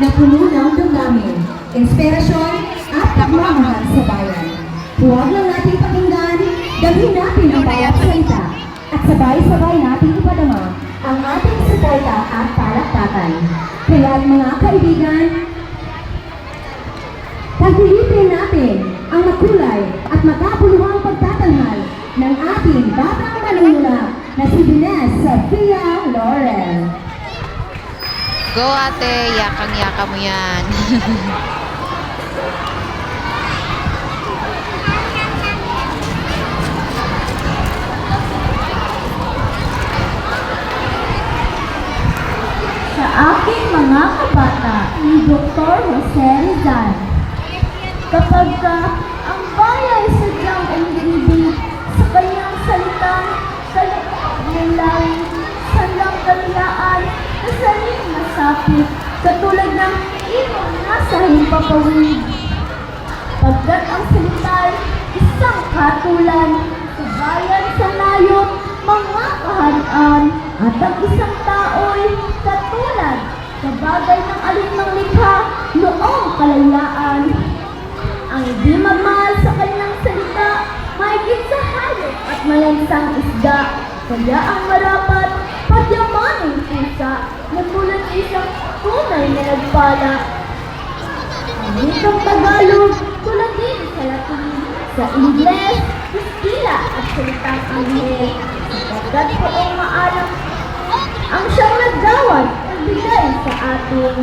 na puno ng damdamin, inspirasyon at pagmamahal sa bayan. Huwag lang nating pakinggan, damhin natin ang bawat salita at sabay-sabay nating ipadama ang ating suporta at palakpakan. Kaya mga kaibigan, Tagilitin natin ang makulay at makapuluhang pagtatanghal ng ating batang manunula na si Dines Sofia Laurel. Go ate, yakang-yaka mo yan. Sa aking mga kabata, ni Dr. Jose Rizal. Kapag ka ang bayan sadyang umibig sa kanyang salitang kalang salang kalilaan na masapit katulad ng ibang nasa himpapawid. Pagkat ang salita'y isang katulan sa bayan sa layo, mga kaharian, at ang isang tao'y katulad sa bagay ng alinmang likha noong kalayaan. Ang di magmahal sa kanyang salita, mahigit sa hayop at malansang isda. Kaya ang marapat, pagyamaning pusa na isang tunay na nagpala. Ang wikang Tagalog, tulad din sa Latin, sa Ingles, Kastila at salitang Anghel. Sapagkat poong maalam ang siyang naggawad at bigay sa atin.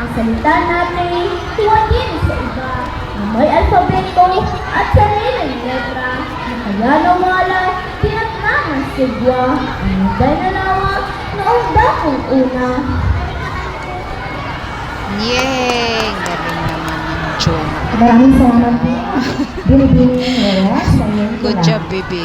Ang salita natin, tuwagin sa iba na may alfabeto at sariling letra na kaya nawala, tinatnan ng sigwa ang nagay na dakong una. Yay! Galing naman ng Chong. Maraming salamat po. Binibini Good job, baby.